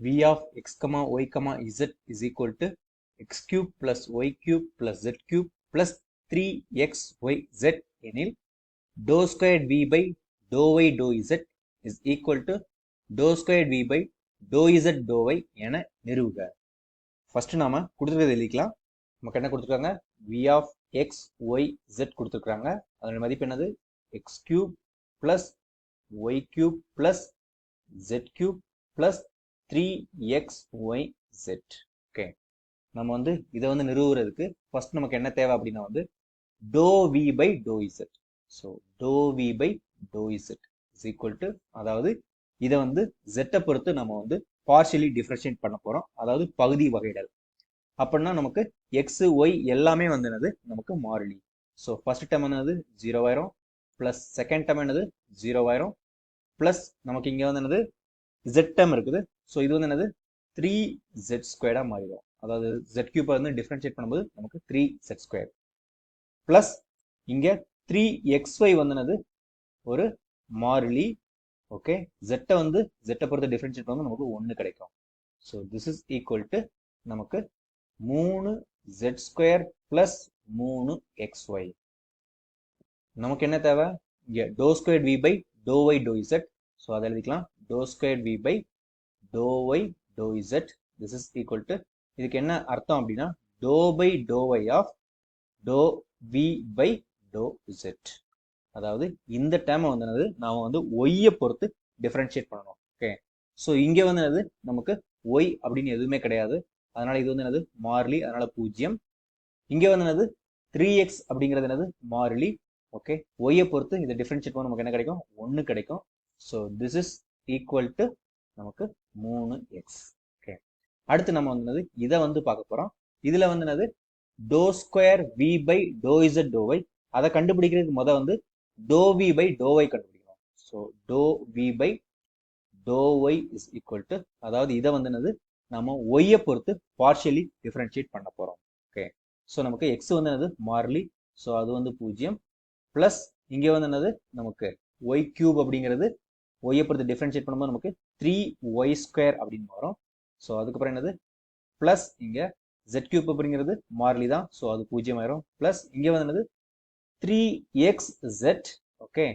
v of x comma y comma z is equal to x cube plus y cube plus z cube plus 3xyz எனில் dou squared v by dou y dou z is equal to dou squared v by dou z dou y என நிறுவுக first நாம கொடுத்துருக்கிறது எழுதிக்கலாம் நமக்கு என்ன கொடுத்துருக்காங்க v of x y z கொடுத்துருக்காங்க அதோட மதிப்பு என்னது x cube plus y cube plus three x y z okay நம்ம வந்து இதை வந்து நிறுவுறதுக்கு ஃபர்ஸ்ட் நமக்கு என்ன தேவை அப்படின்னா வந்து doe v by doe z so doe v by doe z is equal to அதாவது இதை வந்து ஜெட்டை பொறுத்து நம்ம வந்து பார்ஷியலி டிஃப்ரென்ஷியேட் பண்ண போகிறோம் அதாவது பகுதி வகையிடல் அப்படின்னா நமக்கு எக்ஸ் ஒய் எல்லாமே வந்து என்னது? நமக்கு மாறிலி. ஸோ ஃபர்ஸ்ட் டைம் என்னது? ஜீரோ ஆயிரும். ப்ளஸ் செகண்ட் டைம் என்னது? ஜீரோ ஆயிரும். ப்ளஸ் நமக்கு இங்கே வந்து என்னது? ஜெட் டேம் இருக்குது. ஸோ இது வந்து என்னது? த்ரீ ஜெட் ஸ்கொயர்டாக மாறிடும். அதாவது ஜெட் கியூப்பை வந்து டிஃப்ரென்ஷியேட் பண்ணும்போது நமக்கு த்ரீ ஜெட் ஸ்கொயர் ப்ளஸ் இங்கே த்ரீ எக்ஸ் ஒய் வந்து என்னது? ஒரு மாறிலி ஓகே ஜெட்டை வந்து ஜெட்டை பொறுத்து டிஃப்ரென்ஷியேட் பண்ணும்போது நமக்கு ஒன்று கிடைக்கும். So this is equal to நமக்கு மூணு ஜெட் ஸ்கொயர் ப்ளஸ் மூணு எக்ஸ் ஒய் நமக்கு என்ன தேவை? இங்கே doe square v by doe y doe z so அதை எழுதிக்கலாம். Doe square v by doe y doe z this is equal to இதுக்கு என்ன அர்த்தம் அப்படின்னா doe by doe y of doe v by doe z அதாவது இந்த டேமை வந்து என்னது? நாம் வந்து ஒய்யை பொறுத்து டிஃப்ரென்ஷியேட் பண்ணணும். ஓகே ஸோ இங்கே வந்து என்னது? நமக்கு ஒய் அப்படின்னு எதுவுமே கிடையாது. அதனால இது வந்து என்னது? மாறிலி அதனால பூஜ்ஜியம் இங்கே வந்து என்னது? த்ரீ எக்ஸ் அப்படிங்கிறது என்னது? மாறிலி. ஓகே ஒய்யை பொறுத்து இதை டிஃப்ரென்ஷியேட் பண்ண நமக்கு என்ன கிடைக்கும்? ஒன்று கிடைக்கும். So this is equal to நமக்கு மூணு எக்ஸ் ஓகே அடுத்து நம்ம வந்து என்னது இதை வந்து பார்க்க போகிறோம் இதில் வந்து என்னது to square we by to Z to y அதை கண்டுபிடிக்கிறதுக்கு முத வந்து to we by to y so to we by to Y is equal to அதாவது இதை வந்து என்னது நம்ம ஒய்யை பொறுத்து பார்ஷியலி டிஃப்ரென்ஷியேட் பண்ண போகிறோம் ஓகே ஸோ நமக்கு எக்ஸ் வந்து என்னது மார்லி ஸோ அது வந்து பூஜ்ஜியம். ப்ளஸ் இங்கே வந்து என்னது நமக்கு ஒய் கியூப் அப்படிங்கிறது ஒய்யை பொறுத்து டிஃப்ரென்ஷியேட் பண்ணும்போது நமக்கு த்ரீ ஒய் ஸ்கொயர் அப்படின்னு வரும். ஸோ அதுக்கப்புறம் என்னது? ப்ளஸ் இங்கே ஜெட் கியூப் அப்படிங்கிறது மாறிலி தான். ஸோ அது பூஜ்ஜியம் ஆயிரும். ப்ளஸ் இங்கே வந்து என்னது? த்ரீ எக்ஸ் ஜெட் ஓகே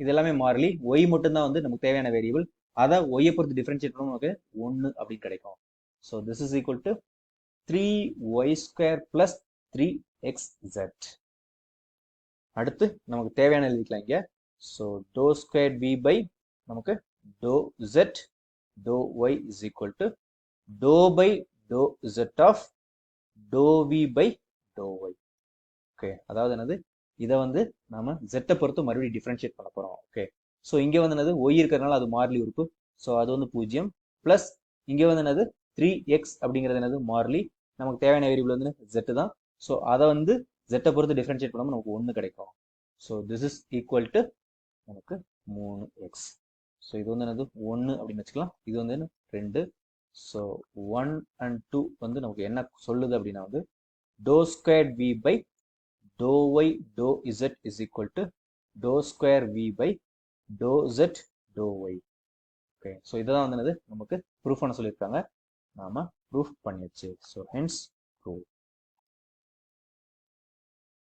இது எல்லாமே மாறிலி. ஒய் மட்டும்தான் வந்து நமக்கு தேவையான வேரியபிள் அதை ஒய்யை பொறுத்து டிஃப்ரென்ஷியேட் பண்ணும் நமக்கு ஒன்று அப்படின்னு கிடைக்கும். So this is equal to three y square plus three x z அடுத்து நமக்கு தேவையான எழுதிக்கலாம் இங்கே. So to square we by நமக்கு டோ ஜெட் டோ ஒய் இஸ் ஈக்குவல் டு டோ பை டோ z of to we by to Y okay அதாவது என்னது? இதை வந்து நம்ம ஜெட்டை பொறுத்து மறுபடியும் டிஃப்ரென்ஷியேட் பண்ண போகிறோம் ஓகே ஸோ இங்கே வந்து என்னது? ஒய் இருக்கிறதுனால அது மாறிலி உறுப்பு. ஸோ அது வந்து பூஜ்ஜியம். ப்ளஸ் இங்கே வந்து என்னது? த்ரீ எக்ஸ் அப்படிங்கிறது என்னது? மாறிலி. நமக்கு தேவையான வேரியபிள் வந்து ஜெட்டு தான். ஸோ அதை வந்து ஜெட்டை பொறுத்து டிஃப்ரென்ஷியேட் பண்ணாமல் நமக்கு ஒன்று கிடைக்கும். So this is equal to நமக்கு மூணு எக்ஸ் ஸோ இது வந்து என்னது? ஒன்று அப்படின்னு வச்சுக்கலாம். இது வந்து என்ன? ரெண்டு. ஸோ ஒன் அண்ட் டூ வந்து நமக்கு என்ன சொல்லுது அப்படின்னா வந்து to square we by to Y to Z is equal to to square we by to Z to Y okay so இதுதான் வந்து என்னது? நமக்கு ப்ரூஃப் பண்ண சொல்லியிருக்காங்க. நாம ப்ரூஃப் பண்ணியாச்சு. So hence proof